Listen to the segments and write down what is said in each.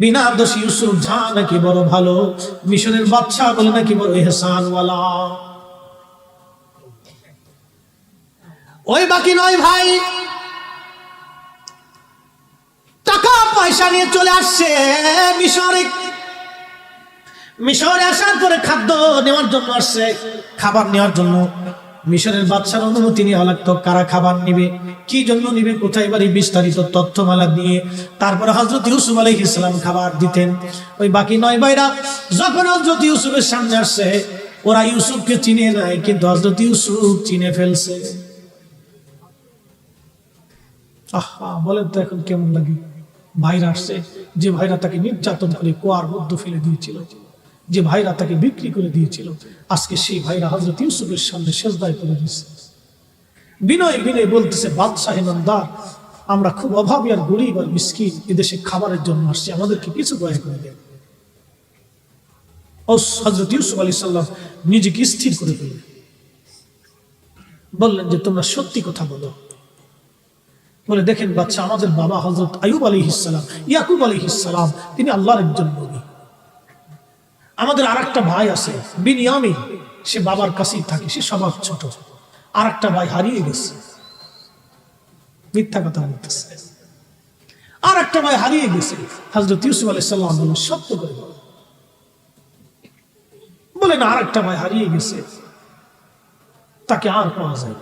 বিনা দোষী ইউসুফ ঝা নাকি বড় ভালো? মিশরের বাচ্চা বলে নাকি বড় এহসানওয়ালা? ওই বাকি নয় ভাই। টাকা পয়সা নিয়ে চলে আসছে মিশরে। মিশরে আসার পরে খাদ্য নেওয়ার জন্য আসছে, খাবার নেওয়ার জন্য। মিশরের বাচ্চার অনুমতি নেওয়া লাগতো, কারা খাবার নিবে, কি জন্য নিবে, কোথায় বাড়ি, বিস্তারিত তথ্যমালা দিয়ে তারপরে হজরত ইউসুফ আলহ ইসলাম খাবার দিতেন। ওই বাকি নয় ভাইরা, যখন হজরত ইউসুফের সামনে আসছে, ওরা ইউসুফকে চিনে নাই কিন্তু হজরত ইউসুফ চিনে ফেলছে। আহা, বলেন তো এখন কেমন লাগে? ভাইরা আসছে, যে ভাইরা তাকে নির্যাতন করে কুয়ার মধ্যে ফেলে দিয়েছিল। যে ভাইরা তাকে বিক্রি করে দিয়েছিল, আজকে সেই ভাইরা হজরত ইউসুফের সামনে শেষদায় করে দিয়েছে বিনয় বিনয় বলতেছে, বাদশাহ নন্দার, আমরা খুব অভাবী আর গরিব আর মিসকিন, এদেশে খাবারের জন্য আসছি, আমাদেরকে কিছু দয়া করে দেন। হজরত ইউসুফ আলী সাল্লাম নিজেকে স্থির করে বললেন যে, তোমরা সত্যি কথা বলো। বলে, দেখেন বাচ্চা আমাদের বাবা হজরত আয়ুব আলী ইসালাম ইয়াকুব আলী ইসালাম তিনি আল্লাহর একজন আমাদের আর একটা ভাই আছে, বিনিয়ামিন। সে বাবার কাছেই থাকে, সে সবার ছোট। আর একটা ভাই হারিয়ে গেছে। মিথ্যা কথা বলতেছে। আর একটা ভাই হারিয়ে গেছে। হজরত ইউসুফ আলী সাল্লাম বলেন সত্য করে বলেন আর একটা ভাই হারিয়ে গেছে। তাকে আর পাওয়া যায়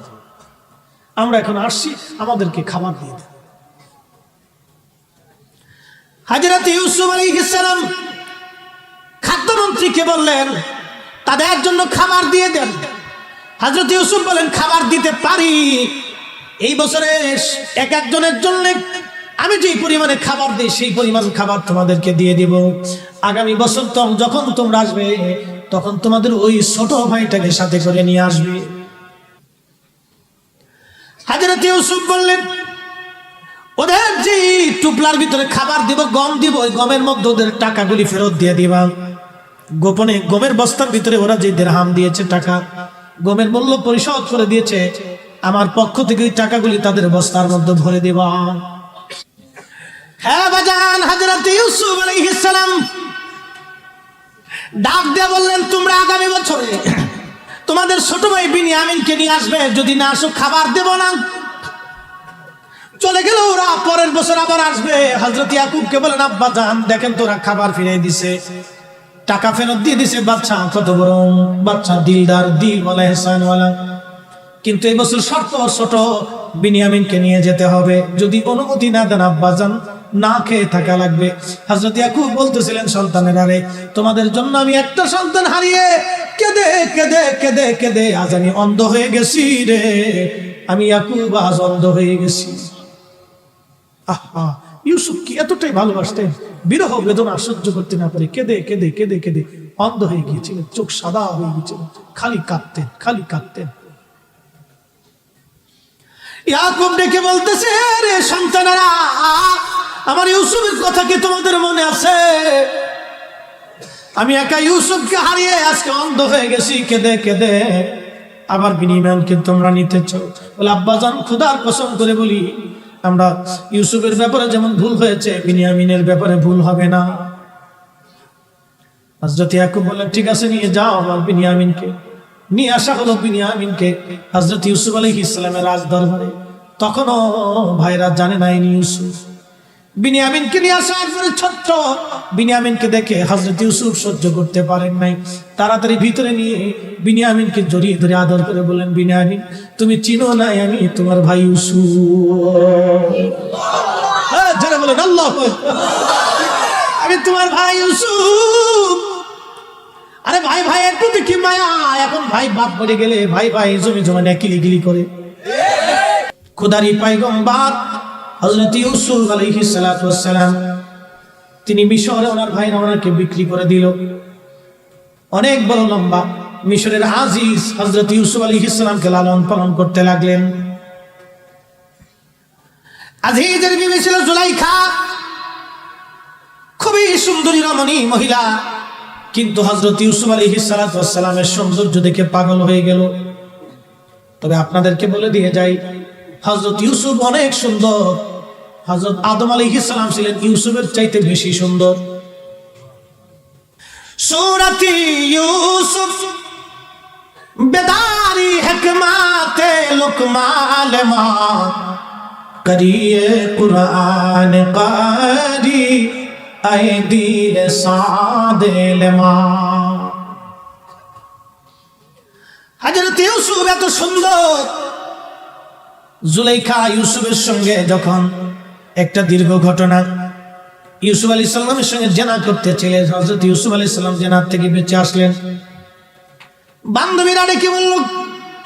আমরা এখন আসছি, আমাদেরকে খাবার দিয়ে দেন। হাজরত ইউসুফ আলী ইসলাম খাদ্যমন্ত্রীকে বললেন, তাদের জন্য খাবার দিয়ে দেন। হাজরত ইউসুফ বলেন, খাবার দিতে পারি। এই বছরে এক একজনের জন্য আমি যেই পরিমাণে খাবার দিই, সেই পরিমাণ খাবার তোমাদেরকে দিয়ে দিব। আগামী বছর যখন তোমরা আসবে, তখন তোমাদের ওই ছোট ভাইটাকে সাথে করে নিয়ে আসবে। হাজরত ইউসুফ বললেন, ওদের যে টুপলার ভিতরে খাবার দিব, গম দিব, ওই গমের মধ্যে ওদের টাকাগুলি ফেরত দিয়ে দিবা। গোপনে, গমের বস্তার ভিতরে ওরা যে দেড়হাম দিয়েছে টাকা, গমের মূল্য পরিশোধ করে দিয়েছে, আমার পক্ষ থেকে ওই টাকাগুলি তাদের বস্তার মধ্যে ভরে দেবা হ্যাঁ ডাক বললেন, তোমরা আগামী বছরে তোমাদের ছোট ভাই নিয়ে আসবে, যদি না আসো খাবার দেব না। চলে গেল ওরা, পরের বছর আবার আসবে। আব্বা জান, দেখেন তোরা খাবার ফিরে দিছে। টাকা ফেরত দিয়ে দিছে, বাচ্চা কত বড়? বাচ্চা দিলদার দিল বলে হেসানওয়ালা কিন্তু এই বছর শর্ত ছোট, বিনিয়ামিনকে নিয়ে যেতে হবে। যদি অনুমতি না দেন আব্বাজান না খেয়ে থাকা লাগবে। হাজরত ইয়াকুব বলতেছিলেন সন্তানের আরে, তোমাদের জন্য আমি একটা সন্তান হারিয়ে কেঁদে কেঁদে কেঁদে কেঁদে আজ আমি অন্ধ হয়ে গেছি রে। আমি ইয়াকুব আজ অন্ধ হয়ে গেছি। আহা ইউসুফ কি এতটাই ভালোবাসতেন, বিরহ বেদনা সহ্য করতে না পারে, কেঁদে কেঁদে কেঁদে কেঁদে অন্ধ হয়ে গিয়েছিলেন, চোখ সাদা হয়ে গিয়েছিল খালি কাঁদতেন খালি কাঁদতেন। ইয়াকুব ডেকে বলতেছে, রে আমার ইউসুফের কথা কি তোমাদের মনে আছে? আমি একা ইউসুফকে হারিয়ে আজকে অন্ধ হয়ে গেছি, কেঁদে কেঁদে। আবার বিনিময়কে তোমরা নিতে চাও। বলে, আব্বাজান, খুদার কসম করে বলি আমরা ইউসুফের ব্যাপারে যেমন ভুল হয়েছে, বিনিয়ামিনের ব্যাপারে ভুল হবে না। হজরত ইয়াকুব বললেন, ঠিক আছে, নিয়ে যাও আমার বিনিয়ামিনকে। নিয়ে আসা হলো বিনিয়ামিনকে হজরত ইউসুফ আলহ ইসলামের রাজ দরবারে তখনও ভাইরা জানে নাই ইউসুফ। বিনিয়ামিনকে নিয়ে আসার পরে ছোট্ট। বিনিয়ামিনকে দেখে হজরত ইউসুফ সহ্য করতে পারেন নাই। তাড়াতাড়ি ভিতরে নিয়ে বিনিয়ামিনকে জড়িয়ে ধরে আদর করে বলেন বিনিয়ামিন তুমি চিনো নাই আমি তোমার ভাই ইউসুফ? হ্যাঁ, যারা বলেন আল্লাহ আমি তোমার ভাই ইউসুফ। আরে ভাই ভাই একটু কি মায়া? এখন ভাই বাপ মরে গেলে ভাই ভাই জমি জমা নিয়ে কিলি কিলি করে। খুদারি পাইগম্বার হজরত ইউসুফ সালাতু ওয়াসসালাম তিনি মিশরে ওনার ভাইরা ওনাকে বিক্রি করে দিল। অনেক বড় লম্বা মিশরের আজিজ হজরত ইউসুফ আলাইহিস সালামকে লালন পালন করতে লাগলেন। আজিজের বিবি ছিল জুলাইখা, খুবই সুন্দরী রমণী মহিলা, কিন্তু হজরত ইউসুফ সালাতু ওয়াসসালামের সৌন্দর্য দেখে পাগল হয়ে গেল। তবে আপনাদেরকে বলে দিয়ে যাই হজরত ইউসুফ অনেক সুন্দর হজরত আদম আলী ইসলাম ছিলেন ইউসুফের চাইতে বেশি সুন্দর। সুরতি ইউসুফ, বেদারি হেকমাতে লুকমাল মা, করিয়ে কুরআন কারি আই দিল সাদেল মা। হাজরত ইউসুফ এত সুন্দর। জুলাইখা ইউসুফের সঙ্গে যখন একটা দীর্ঘ ঘটনা। ইউসুফ আলী সাল্লামের সঙ্গে জেনা করতে ছিলেন। হজরত ইউসুফ আলী সাল্লাম জেনার থেকে বেঁচে আসলেন। বান্ধবীরা ডেকে বলল,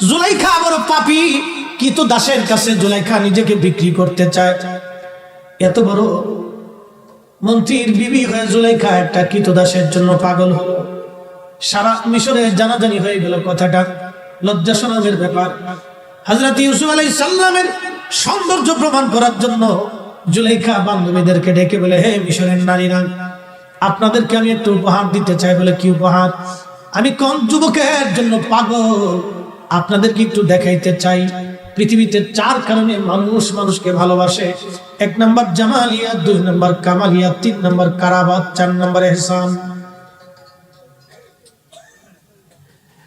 জুলাইখা বড় পাপি। কিন্তু দাসের কাছে জুলাইখা নিজেকে বিক্রি করতে চায়? এত বড় মন্ত্রীর বিবি হয়ে জুলাইখা একটা কিত দাসের জন্য পাগল হলো। সারা মিশরে জানাজানি হয়ে গেল কথাটা। লজ্জা শরমের ব্যাপার। হজরত ইউসুফ আলাই সাল্লামের সৌন্দর্য প্রমাণ করার জন্য জুলাইখা বান্ধবীদেরকে ডেকে বলে, হে মিশরের নারীরা, আপনাদেরকে আমি একটু উপহার দিতে চাই বলে কি উপহার? আমি কোন যুবকের জন্য পাগল? আপনাদেরকে একটু দেখাইতে চাই। পৃথিবীতে চার কারণে মানুষ মানুষকে ভালোবাসে। এক নম্বর জামালিয়া, দুই নম্বর কামালিয়া, তিন নম্বর কারাবাদ চার নম্বর এহসান।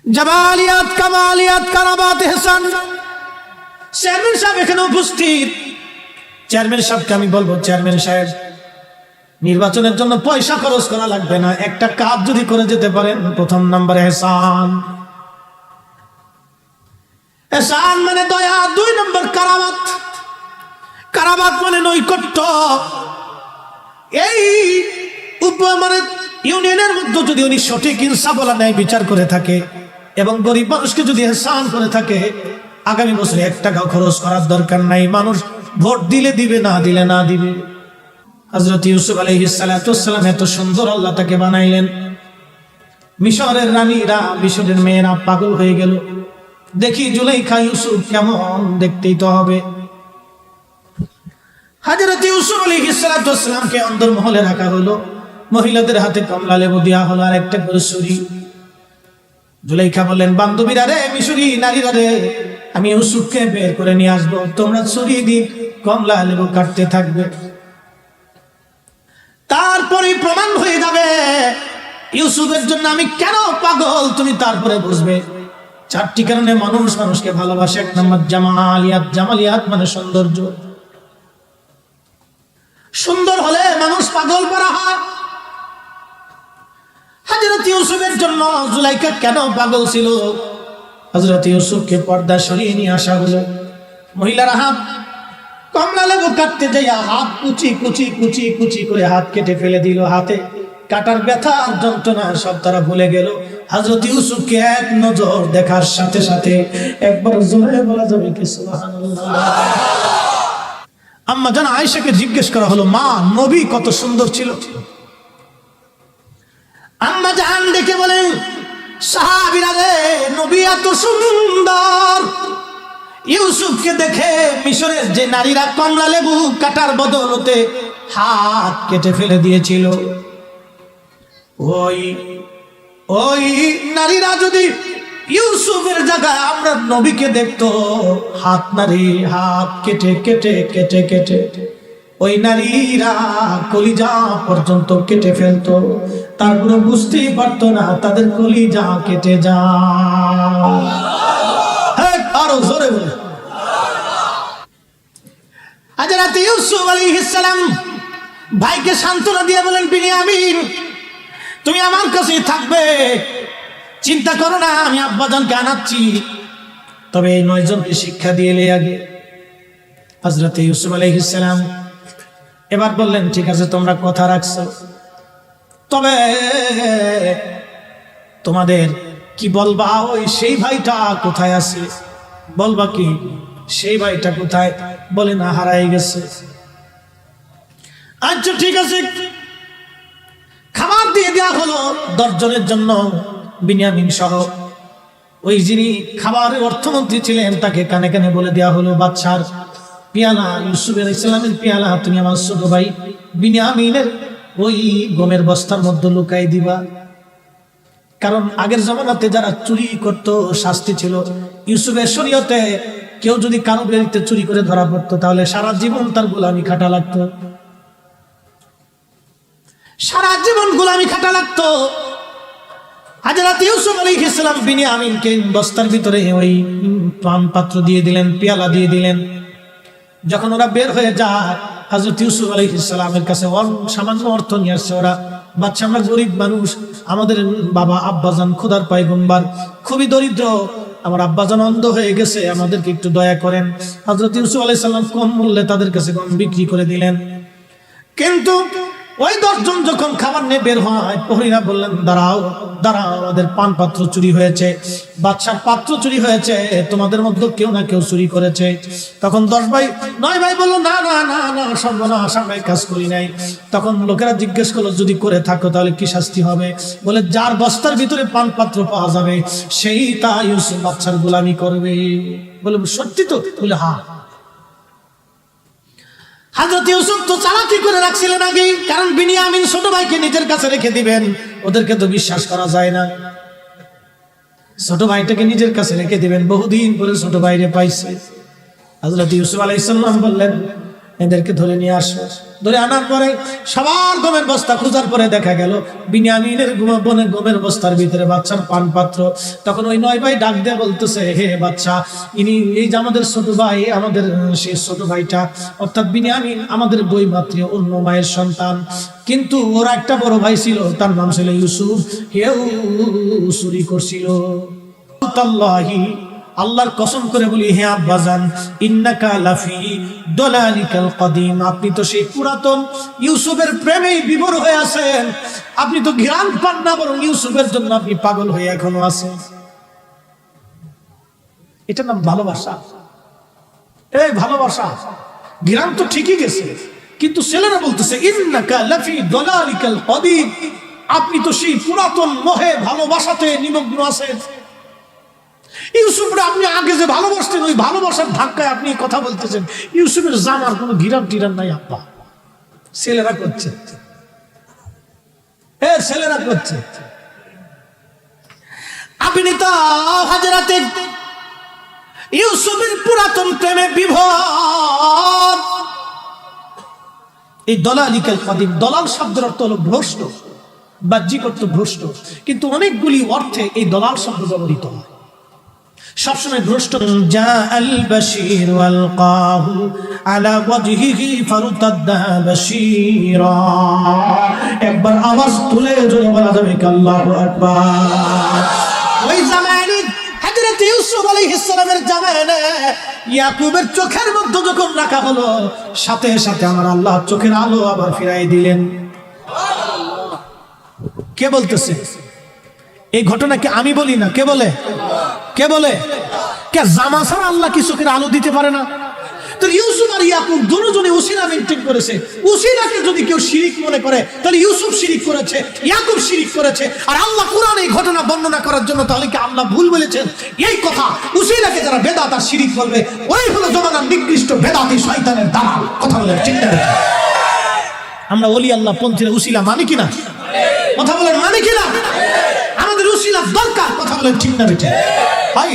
জামালিয়াত, কামালিয়াত, কারাবাত, এহসান। চেয়ারম্যান সাহেব এখানে উপস্থিত। চেয়ারম্যান সাহেবকে আমি বলব চেয়ারম্যান সাহেব, নির্বাচনের জন্য পয়সা খরচ করা লাগবে না। একটা কাজ যদি করে যেতে পারেন, প্রথম নাম্বার এহসান। এহসান মানে দয়া, দুই নম্বর কারাবাত। কারাবাত মানে নৈকট্য। এই উপ মানে ইউনিয়নের মধ্যে যদি উনি সঠিক ইনসাফ বলা নেয় বিচার করে থাকে এবং গরিব মানুষকে যদি এহসান করে থাকে, আগামী বছরে এক টাকাও খরচ করার দরকার নাই। মানুষ ভোট দিলে দিবে, না দিলে না দিবে। হজরত ইউসুফ আলহিসাম এত সুন্দর আল্লাহ তাকে বানাইলেন। মিশরের রানীরা, মিশরের মেয়েরা পাগল হয়ে গেল। দেখি জুলাইখা ইউসুফ কেমন দেখতেই তো হবে। হাজরত ইউসুফ আলহিসামকে অন্দর মহলে রাখা হলো। মহিলাদের হাতে কমলা লেবু দেওয়া হলো, আর একটা করে ছুরি। জুলাইখা বললেন, বান্ধবীরা রে, মিশরি, নারীরা রে আমি ইউসুফকে বের করে নিয়ে আসব। তোমরা ছুরি দিয়ে কমলা লেবু কাটতে থাকবে। তারপরে প্রমাণ হয়ে যাবে, ইউসুফের জন্য আমি কেন পাগল, তুমি তারপরে বুঝবে। চারটি কারণে মানুষ মানুষকে ভালোবাসে। এক নম্বর, জামালিয়াত। জামালিয়াত মানে সৌন্দর্য। সুন্দর হলে মানুষ পাগল করা হয়। হাজরত ইউসুফের জন্য জুলাইকা কেন পাগল ছিল? হজরত ইউসুফকে পর্দা সরিয়ে নিয়ে আসা হলো। মহিলারা হাত কমলা লেবু কাটতে যাইয়া হাত কুচি কুচি কুচি কুচি করে হাত কেটে ফেলে দিল হাতে। কাটার ব্যথা আর যন্ত্রণা সব তারা ভুলে গেল। হজরত ইউসুফকে এক নজর দেখার সাথে সাথে একবার জোরে বলা যাবে কি আম্মা জান আয়েশাকে জিজ্ঞেস করা হলো, মা, নবী কত সুন্দর ছিল। আম্মা জান দেখে বলেন সাহাবিরা রে, নবী এত সুন্দর। ইউসুফকে দেখে মিশরের যে নারীরা কমলা লেবু কাটার বদলতে হাত কেটে ফেলে দিয়েছিল। ওই ওই নারীরা যদি ইউসুফের জায়গায় আমরা নবীকে দেখতো, হাত নারী হাত কেটে কেটে কেটে কেটে। ওই নারীরা কলিজা পর্যন্ত কেটে ফেলতো। তারপরে বুঝতেই পারতো না, তাদের কলিজা কেটে যা আরও জোরে বলে হাজরাত ইউসুফ আলাইহিস সালাম ভাইকে সান্ত্বনা দিয়ে বলেন, বিনিয়ামিন, তুমি আমার কাছেই থাকবে। চিন্তা করো না, আমি আব্বাজানকে আনাচ্ছি। তবে এই নয়জনকে শিক্ষা দিয়ে আগে। হজরত ইউসুফ আলাইহিস সালাম এবার বললেন, ঠিক আছে, তোমরা কথা রাখছো। তবে তোমাদের কি বলবা? ওই সেই ভাইটা কোথায় আছে? বলবা কি, সেই ভাইটা কোথায়? বলে না, হারাই গেছে। আচ্ছা ঠিক আছে। খাবার দিয়ে দেওয়া হলো দশজনের জন্য বিনিয়ামিন সহ। ওই যিনি খাবারের অর্থমন্ত্রী ছিলেন, তাকে কানে কানে বলে দেওয়া হলো বাচ্চার পিয়ালা, ইউসুফের ইসলামের পিয়ালা, তুমি আমার ছোট ভাই। বিনিয়ামিনের ওই গমের বস্তার মধ্যে লুকাই দিবা। কারণ আগের জমানাতে যারা চুরি করত, শাস্তি ছিল। ইউসুফের শরীয়তে কেউ যদি কারও বাড়িতে চুরি করে ধরা পড়তো, তাহলে সারা জীবন তার গোলামি খাটা লাগতো। সারা জীবন গোলামি খাটা লাগতো। হাজরাত ইউসুফ আলাইহিস ইসলাম বিনি আমিনকে বস্তার ভিতরে ওই পান পাত্র দিয়ে দিলেন, পেয়ালা দিয়ে দিলেন। যখন ওরা বের হয়ে যায় হাজরত ইউসুফ আলাইহিস সালামের কাছে সামান্য অর্থ নিয়ে আসছে ওরা বাচ্চা আমরা গরিব মানুষ, আমাদের বাবা আব্বাজান খোদার পাইগম্বার খুবই দরিদ্র, আমার আব্বাজান অন্ধ হয়ে গেছে, আমাদেরকে একটু দয়া করেন। হজরত ইউসুফ আলাইহিস সালাম কম মূল্যে তাদের কাছে কম বিক্রি করে দিলেন। কিন্তু ওই দশজন যখন খাবার নিয়ে বের হয়, প্রহরীরা বললেন, দাঁড়াও দাঁড়াও, আমাদের পান পাত্র চুরি হয়েছে বাচ্চার পাত্র চুরি হয়েছে, তোমাদের মধ্যে কেউ না কেউ চুরি করেছে। তখন দশ ভাই, নয় ভাই বলল না না না না, সর্বনাশ আমরা কাজ করি নাই। তখন লোকেরা জিজ্ঞেস করল, যদি করে থাকো, তাহলে কি শাস্তি হবে? বলে, যার বস্তার ভিতরে পান পাত্র পাওয়া যাবে, সেই তা ইউসুফ বাচ্চার গোলামি করবে। বলে, সত্যি তো? বলে হ্যাঁ। হাজরত ইউসুফ তো চালাকি করে রাখছিলেন আগে, কারণ বিনিয়ামিন ছোট ভাইকে নিজের কাছে রেখে দিবেন। ওদেরকে তো বিশ্বাস করা যায় না। ছোট ভাইটাকে নিজের কাছে রেখে দিবেন, বহুদিন পরে ছোট ভাইরে পাইছে। হজরত ইউসুফ আলাইসাল্লাম বললেন এদেরকে ধরে নিয়ে আসো। ধরে আনার পরে সবার গমের বস্তা খোঁজার পরে দেখা গেল, বিনিয়ামিনের বনে গমের বস্তার ভিতরে বাচ্চার পান পাত্র তখন ওই নয় ভাই ডাক দিয়ে বলতেছে, হে বাচ্চা, ইনি এই যে আমাদের ছোট ভাই, আমাদের সেই ছোট ভাইটা, অর্থাৎ বিনিয়ামিন আমাদের বই মাতৃ, অন্য মায়ের সন্তান। কিন্তু ওর একটা বড় ভাই ছিল, তার নাম ছিল ইউসুফ। হেউ চুরি করছিল। আল্লাহর কসম করে বলি, হে আব্বাজান, ইন্নাকা লাফি দলালিকাল কদিম। আপনি তো সেই পুরাতন ইউসুফের প্রেমেই বিভোর হয়ে আছেন। আপনি তো ঘ্রাণ পান না বরং ইউসুফের জন্য আপনি পাগল হয়ে এখনও আছেন। এটা নাম ভালোবাসা। এই ভালোবাসা, ঘ্রাণ তো ঠিকই গেছে, কিন্তু ছেলেরা বলতেছে, ইন্নাকা লাফি দলালিকাল কদিম। আপনি তো সেই পুরাতন মোহে ভালোবাসাতে নিমগ্ন আছেন। ইউসুফরা আপনি আগে যে ভালোবাসতেন, ওই ভালোবাসার ধাক্কায় আপনি কথা বলতেছেন। ইউসুফের জামার কোনো গিরাম টিরাম নাই, আব্বা। ছেলেরা করছে। এ, ছেলেরা করছে। আপনি তো হাজারাতে ইউসুফের পুরাতন প্রেমে বিভোর। এই দলালিকাল কদিম দলাল শব্দের অর্থ হলো ভ্রষ্ট, বাহ্যিক অর্থ ভ্রষ্ট। কিন্তু অনেকগুলি অর্থে এই দলাল শব্দ ব্যবহৃত হয়। সবসময় ভ্রষ্ট যা আল বশির আলকাহু আলা ওয়াজহিহি ফারতাদ্দা বশিরা। একবার আওয়াজ তুলে জোরে বলা যাবে আল্লাহু আকবার। ওই জামানে হযরত ইউসুফ আলাইহিস সালামের জামানে ইয়াকুবের চোখের মধ্যে যখন রাখা হলো সাথে সাথে আমার আল্লাহ চোখের আলো আবার ফিরাই দিলেন। কে বলতেছে? এই ঘটনাকে আমি বলি না। কে বলে? কে বলে? কে জামা ছাড়া আল্লাহ কি চোখের আলো দিতে পারে না? আর করেছে। উসিলাকে যদি কেউ শিরিক মনে করে, তাহলে শিরিক করেছে শিরিক করেছে। আর আল্লাহ এই ঘটনা বর্ণনা করার জন্য তাহলে কি আল্লাহ ভুল বলেছেন? এই কথা উসিলাকে শিরিক ওই কথা আমরা ওলি আল্লাহ পন্থীরা উসিলা মানি কিনা কথা বলেন মানে কিনা আমাদের উসিলা দরকার, কথা বলেন ঠিক না বেটে হাই।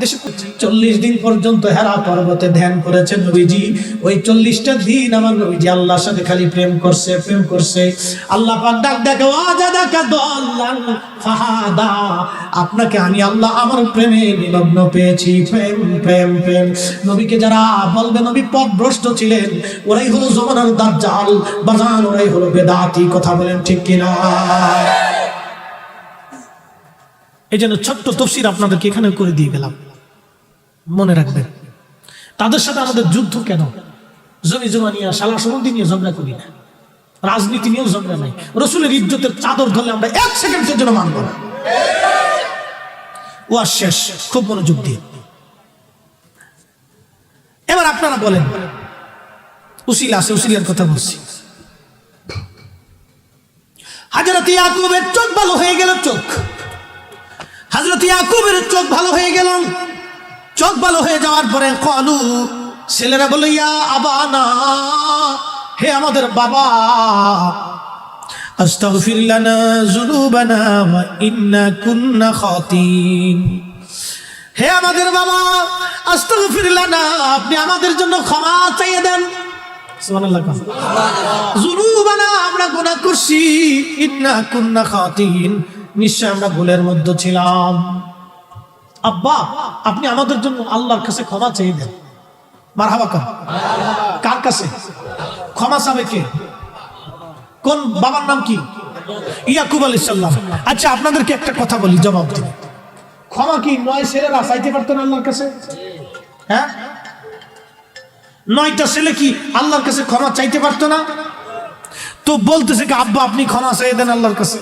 দেশে চল্লিশ দিন পর্যন্ত হেরা পর্বতে ধ্যান করেছেন নবীজি। ওই চল্লিশটা দিন আমার নবীজি আল্লাহর সাথে খালি প্রেম করছে প্রেম করছে। আল্লাহ পাক ডাক দল্লান ফাহাদা, আপনাকে আমি আল্লাহ আমার প্রেমে নিমগ্ন পেয়েছি। প্রেম প্রেম প্রেম। নবীকে যারা বলবে, নবী পথ ভ্রষ্ট ছিলেন, ওরাই হলো জমানার দাজ্জাল, বাজান, ওরাই হলো বেদাতি। কথা বলেন ঠিক কিনা? এই জন্য ছোট্ট তফসির আপনাদেরকে এখানে করে দিয়ে গেলাম। মনে রাখবেন, তাদের সাথে আমাদের যুদ্ধ কেন? জমি জমা নিয়ে সালা সম্বন্ধে নিয়ে ঝগড়া করি না। রাজনীতি নিয়েও ঝগড়া নাই। রসুলের ইজ্জতের চাদর ধরলে আমরা এক সেকেন্ডের জন্য মানব না। ও আর শেষ, খুব মনোযোগ দিয়ে। এবার আপনারা বলেন, উসিলা আছে, উসিলার কথা বলছি। হাজরত ইয়াকুবের চোখ ভালো হয়ে গেল চোখ। হাজরত ইয়াকুবের চোখ ভালো হয়ে গেল। চোখ ভালো হয়ে যাওয়ার পরে কলু ছেলেরা বলল ইয়া আবানা হে আমাদের বাবা আস্তাগফির লানা যুনুবানা ওয়া ইন্না কুন্না খাতিন। হে আমাদের বাবা আস্তাগফির লানা আপনি আমাদের জন্য ক্ষমা চাইয়ে দেন। সুবহানাল্লাহ। যুনুবানা আমরা গুনাহ করছি। ইন্না কুন্না খাতিন। নিশ্চয় আমরা ভুলের মধ্যে ছিলাম। আব্বা, আপনি আমাদের জন্য আল্লাহর কাছে ক্ষমা চেয়ে দেন মারহাবা কার। কার কাছে? ক্ষমা চাবে কে? কোন বাবার নাম কি? ইয়াকুব আলাইহিস সালাম। আচ্ছা আপনাদেরকে একটা কথা বলি, জবাব দিন। ক্ষমা কি নয় ছেলেরা চাইতে পারতেন আল্লাহর কাছে? হ্যাঁ? নয়টা ছেলে কি আল্লাহর কাছে ক্ষমা চাইতে পারতো না? তো বলতেছে কি, আব্বা, আপনি ক্ষমা চাইয়ে দেন আল্লাহর কাছে।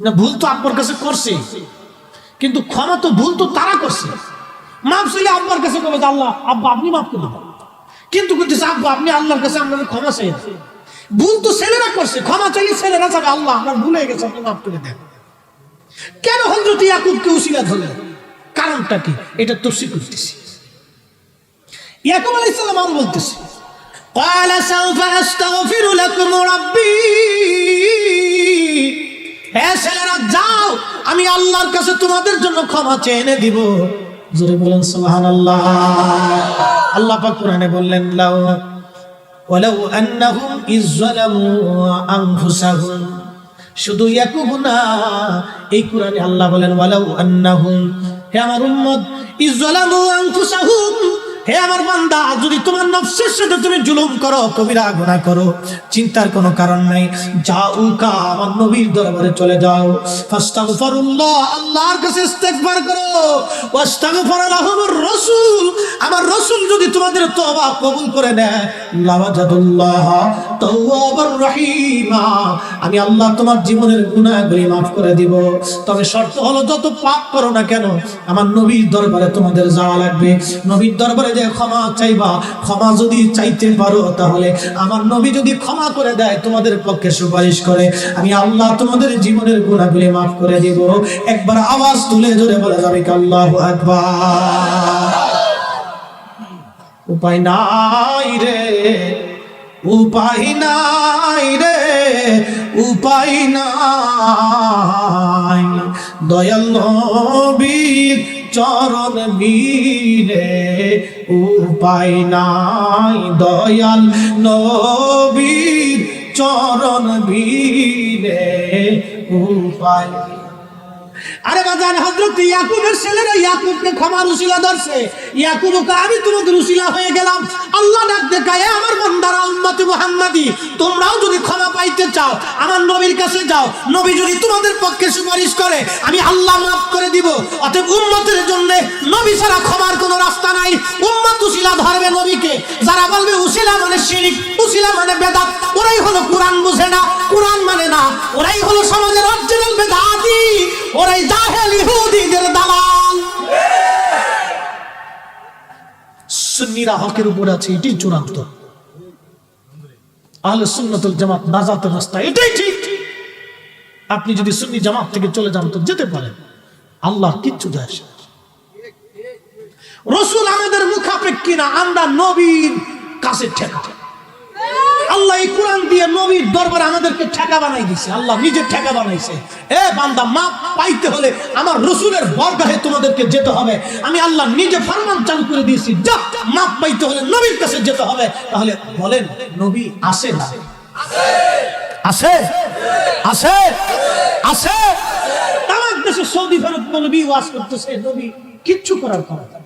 না ভুল তো আব্বার কাছে করছে কিন্তু ক্ষমা তো ভুল তো তারা করছে মাফ চাইলে আব্বার কাছে কবে যে আল্লাহ আব্বা আপনি মাফ করে দেন কিন্তু কিন্তু আব্বা আপনি আল্লাহর কাছে আপনাদের ক্ষমা চাই ভুল তো ছেলেরা করছে ক্ষমা চাইলে ছেলেরা চাবে আল্লাহ আমরা ভুলে গেছি আপনি মাফ করে দেন কেন হজরত ইয়াকুবকে উসিলা ধরলেন কারণটা কি এটা তফসি করতেছি ইয়াকুব আলাইহিস সালাম আরো বলতেছে قال سوف استغفر لكم ربي হ্যাঁ ছেলেরা, যাও, আমি আল্লাহর কাছে তোমাদের জন্য ক্ষমা চেয়ে এনে দিব। জোরে বলেন সুবহান আল্লাহ আল্লাহ পাক কোরআনে বললেন, লাউ, ওয়ালাউ আন্নাহুম ইজ্জালামু আনফুসাহুম। শুধু ইয়াকুবু না, এই কোরআনে আল্লাহ বলেন, ওয়ালাউ আন্নাহুম, হে আমার উম্মত ইজ্জালামু আনফুসাহুম। হে আমার বান্দা, যদি তোমার নফসের সাথে তুমি জুলুম করো, কবিরা গুনাহ করো, চিন্তার কোনো কারণ নাই। যাও কা আমার নবীর দরবারে চলে যাও। ফাস্তাগফিরুল্লাহ, আল্লাহর কাছে ইস্তেগফার করো। ওয়াস্তাগফার লাহুমুর রাসূল, আমার রাসূল যদি তোমাদের তওবা কবুল করে নেয়, লাওয়াজাদুল্লাহ তাওয়াবার রহিমা। আমি আল্লাহ তোমার জীবনের গুনাহগুলি মাফ করে দিব। তবে শর্ত হলো, যত পাপ করো না কেন, আমার নবীর দরবারে তোমাদের যাওয়া লাগবে। নবীর দরবারে যে ক্ষমা চাইবা, ক্ষমা যদি চাইতে পারো তাহলে আমার নবী যদি ক্ষমা করে দেয়, তোমাদের পক্ষে সুপারিশ করে। আমি আল্লাহ তোমাদের জীবনের গুণাগুলি মাফ করে দিব। একবার আওয়াজ তুলে জোরে বলে যাবে আল্লাহু উপায় নাই রে, উপায় নাই রে, উপায় নাই। দয়াল নবীর চরণ মিলে উপায় নাই দয়াল নবীর চরণ বীরে উপায় আরে হযরত ইয়াকুবের ছেলেরা ইয়াকুবকে ধরছে। ইয়াকুবকে আমি তোমাদের হয়ে গেলাম। আল্লাহ ডাক দেখায় আমার বান্দারা তোমরাও যদি ক্ষমা পাইতে চাও, আমার নবীর কাছে যাও। নবী যদি তোমাদের পক্ষে সুপারিশ করে, আমি আল্লাহ মাফ করে দিব। অতএব উম্মতের জন্য নবী ছাড়া ক্ষমার কোনো রাস্তা নাই। উম্মত উসিলা ধরবে নবীকে। যারা বলবে উশিলা মানে শিরিক উসিলা মানে বেদাত, ওরাই হলো কোরআন বুঝে না। কোরআন মানে না, ওরাই হলো সমাজের অরিজিনাল বেদাতি। ওরাই জাহেল ইহুদিদের দালাল। সুন্নিরা হকের আছে, এটাই চূড়ান্ত। আহলে সুন্নাতুল জামাত রাস্তা, এটাই ঠিক। আপনি যদি সুন্নি জামাত থেকে চলে যান, তো যেতে পারেন। আল্লাহ কিচ্ছু যায় আসে রসুল আমাদের মুখাপেক্ষী না, আমরা নবীর কাছে ঠেকা। আল্লাহ এই কোরআন দিয়ে নবীর দরবারে আমাদেরকে ঠেকা বানাই দিছে। আল্লাহ নিজে ঠেকা বানাইছে। এ বান্দা, মাপ পাইতে হলে আমার রসুলের বরগাহে তোমাদেরকে যেতে হবে। আমি আল্লাহ নিজে ফরমান চালু করে দিয়েছি। যা, মাপ পাইতে হলে নবীর কাছে যেতে হবে। তাহলে বলেন, নবী আসে না? আছে? আছে? আছে? আমার দেশে সৌদি ফেরত নবী ওয়াজ করতেছে। নবী কিচ্ছু করার ক্ষমতা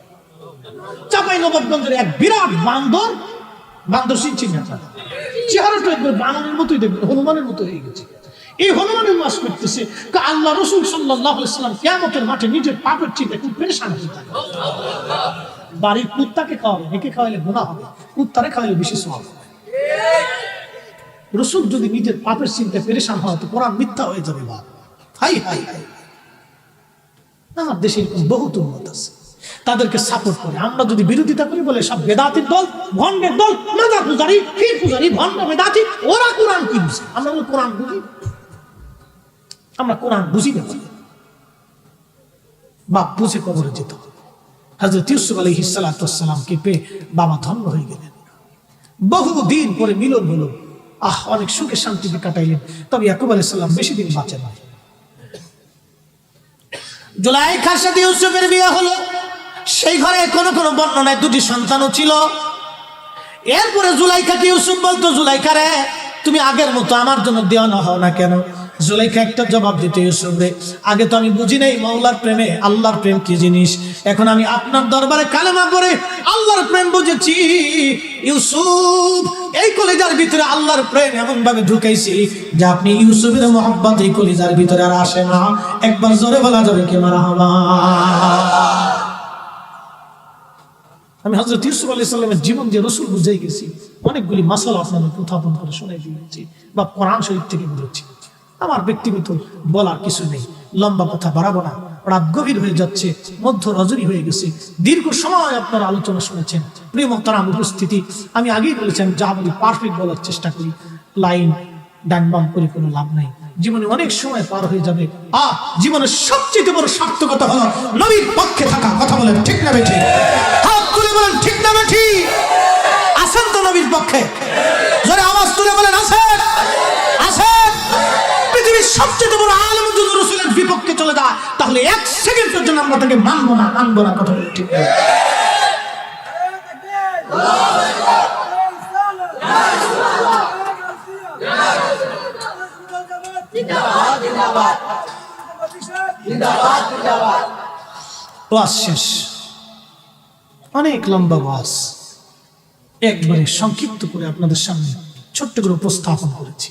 চাপাই নবাবগঞ্জের এক বিরাট বান্দর বান্দর চিনছি না তারা। চেহারাটা একবার মতোই দেখবেন হনুমানের মতো হয়ে গেছে। এই হনুমানের মাস করতেছে আল্লাহ রসুল কেমতের মাঠে নিজের পাপের চিন্তা পেরেশান বাড়ির কুত্তাকে খাওয়াবে, একে খাওয়াইলে গুণা হবে, কুত্তারে খাওয়াইলে বেশি সব রসুল যদি নিজের পাপের চিন্তা পেরেশান হয়, তো কোরআন মিথ্যা হয়ে যাবে বা হাই হাই হাই। আমার দেশে এরকম বহুত উন্মত আছে। তাদেরকে সাপোর্ট করে। আমরা যদি বিরোধিতা করি বলে সব বেদাতির দল, ভণ্ডের দল, মাদা পূজারি ফির পূজারি, ভণ্ড বেদাতি, ওরা কোরআন কি বুঝে? আমরা কোরআন বুঝি? আমরা কোরআন বুঝি না বাপ বুঝে কবরে যেত। হাজরত ইউসুফ পেয়ে বাবা ধন্য হয়ে গেলেন। পরে মিলন হলো। আহ, অনেক সুখে শান্তিতে কাটাইলেন। তবে ইয়াকুব আলাইহিস সালাম বেশি দিন বাঁচে না জুলাইখার সাথে ইউসুফের বিয়ে হলো। সেই ঘরে কোনো কোনো বর্ণনায় দুটি সন্তানও ছিল। এরপরে জুলাইখাকে ইউসুফ বলতো, জুলাইখা রে, তুমি আগের মতো আমার জন্য দেওয়ানো হও না কেন? জুলাইখা একটা জবাব দিতে ইউসুফ রে, আগে তো আমি বুঝি নাই মৌলার প্রেমে আল্লাহর প্রেম কি জিনিস। এখন আমি আপনার দরবারে কালেমা করে আল্লাহর প্রেম বুঝেছি। ইউসুফ, এই কলেজার ভিতরে আল্লাহর প্রেম এমন ভাবে ঢুকাইছি যে আপনি ইউসুফের মোহাম্মত এই কলেজার ভিতরে আর আসে না। একবার জোরে বলা যাবে কে মারা আমি হজরত ইউসুফ আলী সাল্লামের জীবন দিয়ে রসুল বুঝাই গেছি। অনেকগুলি মাসাল আপনাদের উত্থাপন করে শোনাই দিয়েছি বা কোরআন শরীফ থেকে বলেছি আমার ব্যক্তিগত বলার কিছু নেই। লম্বা কথা বাড়াবো না। রাত গভীর হয়ে যাচ্ছে, মধ্য রজনী হয়ে গেছে। দীর্ঘ সময় আপনারা আলোচনা শুনেছেন। প্রিয় মোহতারাম, উপস্থিতি। আমি আগেই বলেছেন যা বলি পারফেক্ট বলার চেষ্টা করি। লাইন, ডান বাম করে কোনো লাভ নাই। জীবনে অনেক সময় পার হয়ে যাবে। আ জীবনের সবচেয়ে বড় সার্থকতা হলো নবীর পক্ষে থাকা। কথা বলেন ঠিক না বেঠিক? পক্ষে জোরে আওয়াজ তুলে বলেন আছেন আছেন পৃথিবীর সবচেয়ে বড় আলম যদি রসুলের বিপক্ষে চলে যায় তাহলে এক সেকেন্ডের জন্য আমরা তাকে মানবো না মানবো না কথা ঠিক শেষ। অনেক লম্বা ওয়াজ একবারে সংক্ষিপ্ত করে আপনাদের সামনে ছোট্ট করে উপস্থাপন করেছি।